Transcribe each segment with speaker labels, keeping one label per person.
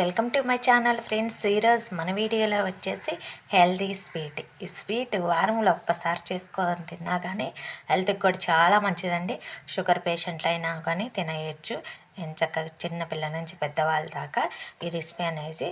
Speaker 1: Welcome to my channel friends ఈరోజు మన వీడియోలో వచ్చేసి హెల్దీ స్వీట్ ఈ స్వీట్ వారంలో ఒక్కసారి చేసుకోవాలని తిన్నా కానీ హెల్త్కి కూడా చాలా మంచిదండి. షుగర్ పేషెంట్లు అయినా కానీ తినేయచ్చు. చక్కగా చిన్నపిల్లల నుంచి పెద్దవాళ్ళ దాకా ఈ రెసిపీ అనేది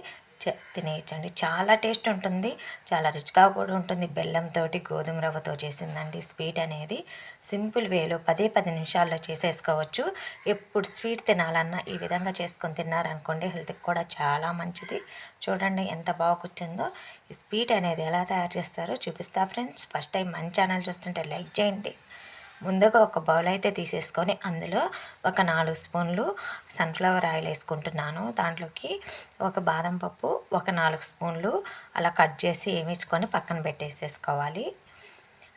Speaker 1: తినేయచ్చండి. చాలా టేస్ట్ ఉంటుంది. చాలా రుచిగా కూడా ఉంటుంది. బెల్లంతో గోధుమ రవ్వతో చేసిందండి. స్వీట్ అనేది సింపుల్ వేలో పదే పది నిమిషాల్లో చేసేసుకోవచ్చు. ఎప్పుడు స్వీట్ తినాలన్నా ఈ విధంగా చేసుకొని తిన్నారనుకోండి హెల్త్కి కూడా చాలా మంచిది. చూడండి ఎంత బాగా కూర్చుందో ఈ స్వీట్ అనేది ఎలా తయారు చేస్తారో చూపిస్తా ఫ్రెండ్స్. ఫస్ట్ టైం మన ఛానల్ చూస్తుంటే లైక్ చేయండి. ముందుగా ఒక బౌల్ అయితే తీసేసుకొని అందులో ఒక నాలుగు స్పూన్లు సన్ఫ్లవర్ ఆయిల్ వేసుకుంటున్నాను. దాంట్లోకి ఒక బాదం పప్పు ఒక నాలుగు స్పూన్లు అలా కట్ చేసి వేయించుకొని పక్కన పెట్టేసేసుకోవాలి.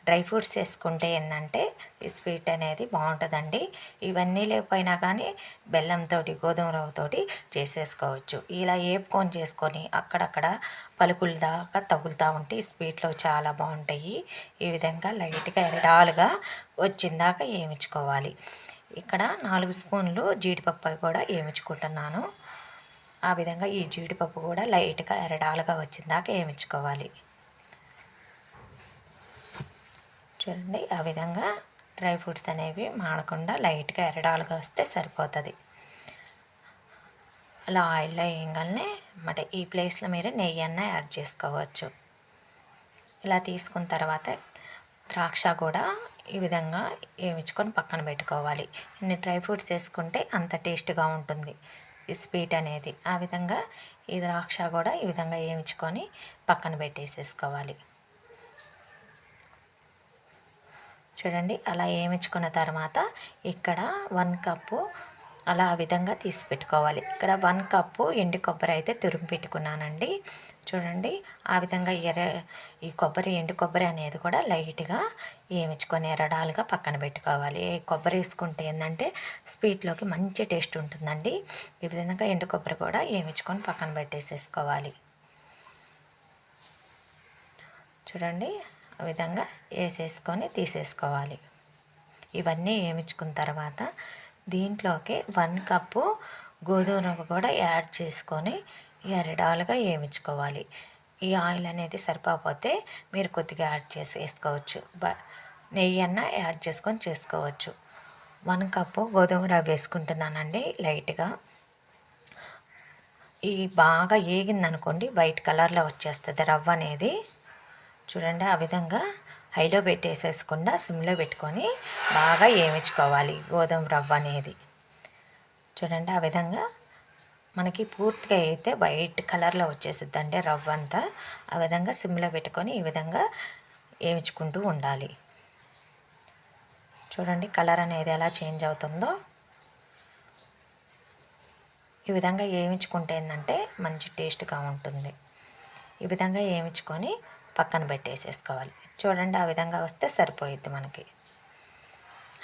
Speaker 1: డ్రై ఫ్రూట్స్ వేసుకుంటే ఏంటంటే ఈ స్వీట్ అనేది బాగుంటుందండి. ఇవన్నీ లేకపోయినా కానీ బెల్లంతో గోధుమ రవ్వతోటి చేసేసుకోవచ్చు. ఇలా ఏపుకొని చేసుకొని అక్కడక్కడ పలుకులు దాకా తగులుతూ ఉంటే ఈ స్వీట్లో చాలా బాగుంటాయి. ఈ విధంగా లైట్గా ఎరడాలుగా వచ్చిందాక వేయించుకోవాలి ఇక్కడ నాలుగు స్పూన్లు జీడిపప్పు కూడా వేయించుకుంటున్నాను ఆ విధంగా ఈ జీడిపప్పు కూడా లైట్గా ఎరడాలుగా వచ్చిందాక వేయించుకోవాలి చూడండి. ఆ విధంగా డ్రై ఫ్రూట్స్ అనేవి మాడకుండా లైట్గా ఎరడాలుగా వస్తే సరిపోతుంది. అలా ఆయిల్లో వేయగానే అన్నమాట ఈ ప్లేస్లో మీరు నెయ్యి అన్న యాడ్ చేసుకోవచ్చు. ఇలా తీసుకున్న తర్వాత ద్రాక్ష కూడా ఈ విధంగా వేయించుకొని పక్కన పెట్టుకోవాలి. ఇన్ని డ్రై ఫ్రూట్స్ వేసుకుంటే అంత టేస్ట్గా ఉంటుంది. ఈ స్వీట్ అనేది ఆ విధంగా ఈ ద్రాక్ష కూడా ఈ విధంగా వేయించుకొని పక్కన పెట్టేసేసుకోవాలి. చూడండి అలా వేయించుకున్న తర్వాత ఇక్కడ వన్ కప్పు అలా ఆ విధంగా తీసి పెట్టుకోవాలి. ఇక్కడ వన్ కప్పు ఎండు కొబ్బరి అయితే తురిమి పెట్టుకున్నానండి. చూడండి ఆ విధంగా ఎర్ర ఈ కొబ్బరి ఎండు కొబ్బరి అనేది కూడా లైట్గా వేయించుకొని ఎర్రడాలుగా పక్కన పెట్టుకోవాలి. కొబ్బరి వేసుకుంటే ఏంటంటే స్వీట్లోకి మంచి టేస్ట్ ఉంటుందండి. ఈ విధంగా ఎండు కొబ్బరి కూడా వేయించుకొని పక్కన పెట్టేసేసుకోవాలి. చూడండి ఆ విధంగా వేసేసుకొని తీసేసుకోవాలి. ఇవన్నీ వేయించుకున్న తర్వాత దీంట్లోకి వన్ కప్పు గోధుమ రవ్వ కూడా యాడ్ చేసుకొని ఎరడాలుగా వేయించుకోవాలి. ఈ ఆయిల్ అనేది సరిపోతే మీరు కొద్దిగా యాడ్ చేసి వేసుకోవచ్చు. బ నెయ్యి అన్న యాడ్ చేసుకొని చేసుకోవచ్చు. వన్ కప్పు గోధుమ రవ్వ వేసుకుంటున్నానండి లైట్గా. ఈ బాగా ఏగిందనుకోండి వైట్ కలర్లో వచ్చేస్తుంది రవ్వ అనేది. చూడండి ఆ విధంగా హైలో పెట్టేసేసుకుండా సిమ్లో పెట్టుకొని బాగా వేయించుకోవాలి గోధుమ రవ్వ అనేది. చూడండి ఆ విధంగా మనకి పూర్తిగా అయితే వైట్ కలర్లో వచ్చేసిద్ది అంటే రవ్వ అంతా. ఆ విధంగా సిమ్లో పెట్టుకొని ఈ విధంగా వేయించుకుంటూ ఉండాలి. చూడండి కలర్ అనేది ఎలా చేంజ్ అవుతుందో. ఈ విధంగా వేయించుకుంటే ఏంటంటే మంచి టేస్ట్గా ఉంటుంది. ఈ విధంగా వేయించుకొని పక్కన పెట్టేసేసుకోవాలి. చూడండి ఆ విధంగా వస్తే సరిపోయిద్ది మనకి.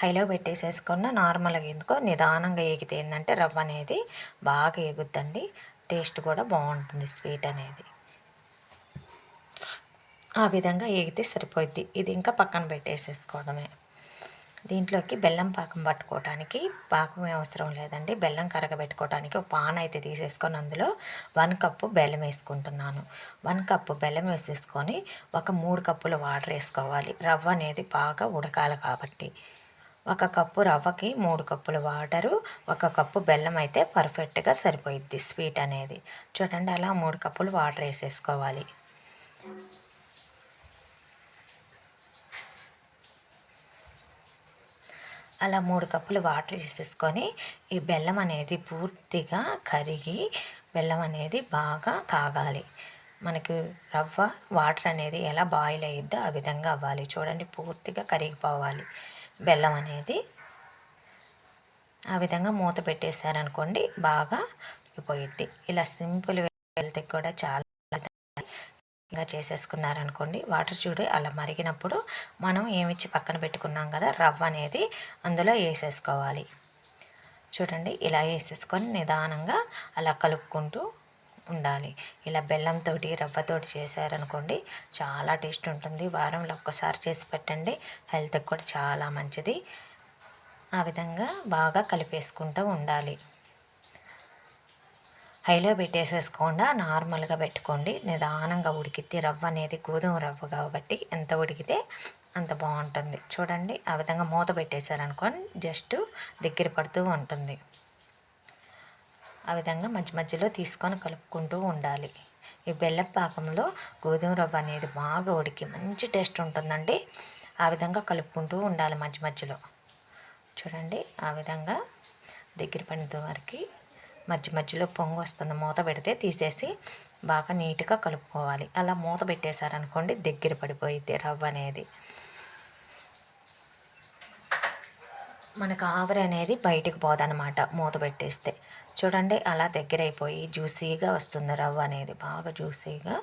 Speaker 1: హైలో పెట్టేసేసుకున్న నార్మల్గా ఎందుకో నిదానంగా ఎగితే ఏంటంటే రవ్వ అనేది బాగా ఎగుద్దండి టేస్ట్ కూడా బాగుంటుంది స్వీట్ అనేది. ఆ విధంగా ఎగితే సరిపోద్ది ఇది ఇంకా పక్కన పెట్టేసేసుకోవడమే. దీంట్లోకి బెల్లం పాకం పట్టుకోవటానికి పాకం అవసరం లేదండి. బెల్లం కరగబెట్టుకోవటానికి ఒక పాన్ అయితే తీసేసుకొని అందులో వన్ కప్పు బెల్లం వేసుకుంటున్నాను. వన్ కప్పు బెల్లం వేసేసుకొని ఒక మూడు కప్పుల వాటర్ వేసుకోవాలి. రవ్వ అనేది బాగా ఉడకాలి కాబట్టి. ఒక కప్పు రవ్వకి మూడు కప్పుల వాటరు ఒక కప్పు బెల్లం అయితే పర్ఫెక్ట్గా సరిపోయిద్ది స్వీట్ అనేది. చూడండి అలా మూడు కప్పులు వాటర్ వేసేసుకోవాలి. అలా మూడు కప్పులు వాటర్ వేసేసుకొని ఈ బెల్లం అనేది పూర్తిగా కరిగి బెల్లం అనేది బాగా కాగాలి. మనకి రవ్వ వాటర్ అనేది ఎలా బాయిల్ అయ్యిద్దో ఆ విధంగా అవ్వాలి. చూడండి పూర్తిగా కరిగిపోవాలి. బెల్లం అనేది ఆ విధంగా మూత పెట్టేశారనుకోండి బాగా పోయిద్ది ఇలా సింపుల్ వెళ్తే కూడా చాలా ఇంకా చేసేసుకున్నారనుకోండి వాటర్ చూడు అలా మరిగినప్పుడు మనం ఏమిచ్చి పక్కన పెట్టుకున్నాం కదా రవ్వ అనేది అందులో వేసేసుకోవాలి. చూడండి ఇలా వేసేసుకొని నిదానంగా అలా కలుపుకుంటూ ఉండాలి. ఇలా బెల్లంతో రవ్వతోటి చేశారనుకోండి చాలా టేస్ట్ ఉంటుంది. వారంలో ఒక్కసారి చేసి పెట్టండి హెల్త్కి కూడా చాలా మంచిది. ఆ విధంగా బాగా కలిపేసుకుంటూ ఉండాలి. హైలో పెట్టేసేసుకోకుండా నార్మల్గా పెట్టుకోండి. నిదానంగా ఉడికితే రవ్వ అనేది గోధుమ రవ్వ కాబట్టి ఎంత ఉడికితే అంత బాగుంటుంది. చూడండి ఆ విధంగా మూత పెట్టేశారనుకోండి జస్ట్ దగ్గర పడుతూ ఉంటుంది. ఆ విధంగా మధ్య మధ్యలో తీసుకొని కలుపుకుంటూ ఉండాలి. ఈ బెల్లం పాకంలో గోధుమ రవ్వ అనేది బాగా ఉడికి మంచి టేస్ట్ ఉంటుందండి. ఆ విధంగా కలుపుకుంటూ ఉండాలి మధ్య మధ్యలో. చూడండి ఆ విధంగా దగ్గర పడిన వరకు మధ్య మధ్యలో పొంగు వస్తుంది. మూత పెడితే తీసేసి బాగా నీట్గా కలుపుకోవాలి. అలా మూత పెట్టేశారనుకోండి దగ్గర పడిపోయిద్ది రవ్వ అనేది. మనకు ఆవిరి అనేది బయటకు పోదనమాట మూత పెట్టేస్తే. చూడండి అలా దగ్గర అయిపోయి జ్యూసీగా వస్తుంది రవ్వ అనేది. బాగా జ్యూసీగా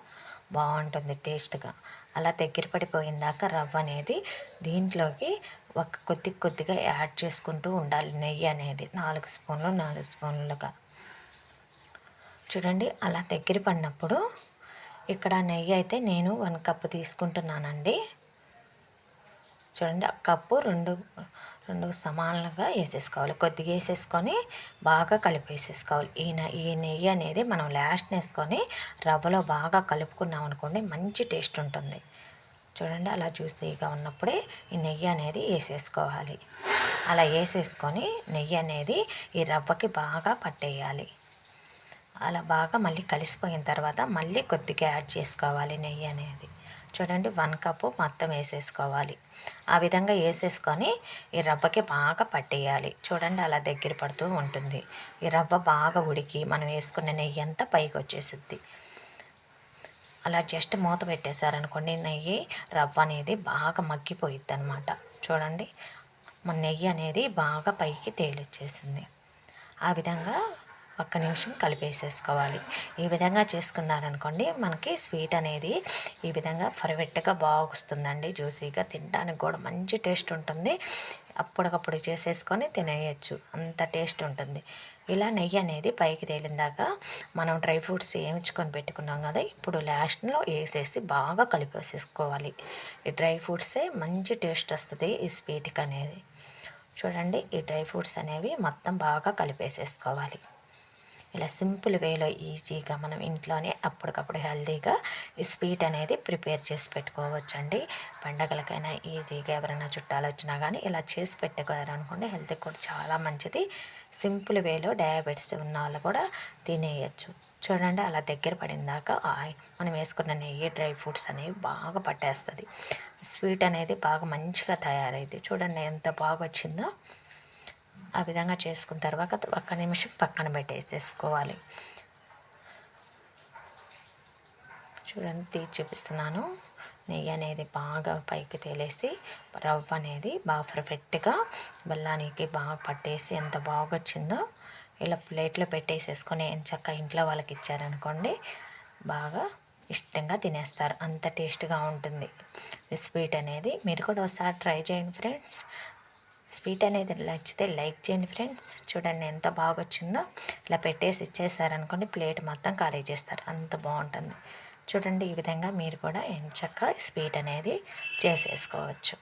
Speaker 1: బాగుంటుంది టేస్ట్గా. అలా దగ్గర పడిపోయిందాక రవ్వ అనేది దీంట్లోకి ఒక కొద్ది కొద్దిగా యాడ్ చేసుకుంటూ ఉండాలి. నెయ్యి అనేది నాలుగు స్పూన్లు నాలుగు స్పూన్లుగా. చూడండి అలా దగ్గర పడినప్పుడు ఇక్కడ నెయ్యి అయితే నేను వన్ కప్పు తీసుకుంటున్నానండి. చూడండి ఆ కప్పు రెండు రెండు సమానంగా వేసేసుకోవాలి. కొద్దిగా వేసేసుకొని బాగా కలిపేసేసుకోవాలి. ఈ ఈ నెయ్యి అనేది మనం లాస్ట్ వేసుకొని రవ్వలో బాగా కలుపుకున్నాం అనుకోండి మంచి టేస్ట్ ఉంటుంది. చూడండి అలా జ్యూసీగా ఉన్నప్పుడే ఈ నెయ్యి అనేది వేసేసుకోవాలి. అలా వేసేసుకొని నెయ్యి అనేది ఈ రవ్వకి బాగా పట్టేయాలి. అలా బాగా మళ్ళీ కలిసిపోయిన తర్వాత మళ్ళీ కొద్దిగా యాడ్ చేసుకోవాలి నెయ్యి అనేది. చూడండి వన్ కప్పు మొత్తం వేసేసుకోవాలి. ఆ విధంగా వేసేసుకొని ఈ రవ్వకి బాగా పట్టేయాలి. చూడండి అలా దగ్గర పడుతూ ఉంటుంది. ఈ రవ్వ బాగా ఉడికి మనం వేసుకున్న నెయ్యి అంతా పైకి వచ్చేసిద్ది. అలా జస్ట్ మూత పెట్టేశారనుకోండి నెయ్యి రవ్వ అనేది బాగా మగ్గిపోయిద్ది అనమాట చూడండి మన నెయ్యి అనేది బాగా పైకి తేలిచ్చేసింది. ఆ విధంగా ఒక్క నిమిషం కలిపేసేసుకోవాలి. ఈ విధంగా చేసుకున్నారనుకోండి మనకి స్వీట్ అనేది ఈ విధంగా పర్ఫెక్ట్గా బాగా వస్తుందండి జ్యూసీగా తినడానికి కూడా మంచి టేస్ట్ ఉంటుంది. అప్పటికప్పుడు చేసేసుకొని తినేయచ్చు. అంత టేస్ట్ ఉంటుంది. ఇలా నెయ్యి అనేది పైకి తేలిందాక మనం డ్రై ఫ్రూట్స్ వేయించుకొని పెట్టుకున్నాం కదా ఇప్పుడు లాస్ట్లో వేసేసి బాగా కలిపేసేసుకోవాలి. ఈ డ్రై ఫ్రూట్సే మంచి టేస్ట్ వస్తుంది ఈ స్వీట్కి అనేది. చూడండి ఈ డ్రై ఫ్రూట్స్ అనేవి మొత్తం బాగా కలిపేసేసుకోవాలి. ఇలా సింపుల్ వేలో ఈజీగా మనం ఇంట్లోనే అప్పటికప్పుడు హెల్తీగా ఈ స్వీట్ అనేది ప్రిపేర్ చేసి పెట్టుకోవచ్చండి. పండగలకైనా ఈజీగా ఎవరైనా చుట్టాలు వచ్చినా కానీ ఇలా చేసి పెట్టుకోవాలనుకుంటే హెల్త్కి కూడా చాలా మంచిది. సింపుల్ వేలో డయాబెటీస్ ఉన్న వాళ్ళు కూడా తినేయచ్చు. చూడండి అలా దగ్గర పడిందాక మనం వేసుకున్న నెయ్యి డ్రై ఫ్రూట్స్ అనేవి బాగా పట్టేస్తుంది. స్వీట్ అనేది బాగా మంచిగా తయారైంది చూడండి ఎంత బాగా వచ్చిందో ఆ విధంగా చేసుకున్న తర్వాత ఒక్క నిమిషం పక్కన పెట్టేసేసుకోవాలి. చూడండి తీసి చూపిస్తున్నాను. నెయ్యి అనేది బాగా పైకి తేలేసి రవ్వ అనేది బాగా పర్ఫెక్ట్గా బెల్లానికి బాగా పట్టేసి ఎంత బాగా వచ్చిందో ఇలా ప్లేట్లో పెట్టేసేసుకొని చక్క ఇంట్లో వాళ్ళకి ఇచ్చారనుకోండి బాగా ఇష్టంగా తినేస్తారు. అంత టేస్ట్గా ఉంటుంది. స్వీట్ అనేది మీరు కూడా ఒకసారి ట్రై చేయండి ఫ్రెండ్స్ స్వీట్ అనేది నచ్చితే లైక్ చేయండి ఫ్రెండ్స్. చూడండి ఎంత బాగా వచ్చిందో ఇలా పెట్టేసి ఇచ్చేసారనుకోండి ప్లేట్ మొత్తం ఖాళీ చేస్తారు. అంత బాగుంటుంది. చూడండి ఈ విధంగా మీరు కూడా ఎంచక్క స్వీట్ అనేది చేసేసుకోవచ్చు.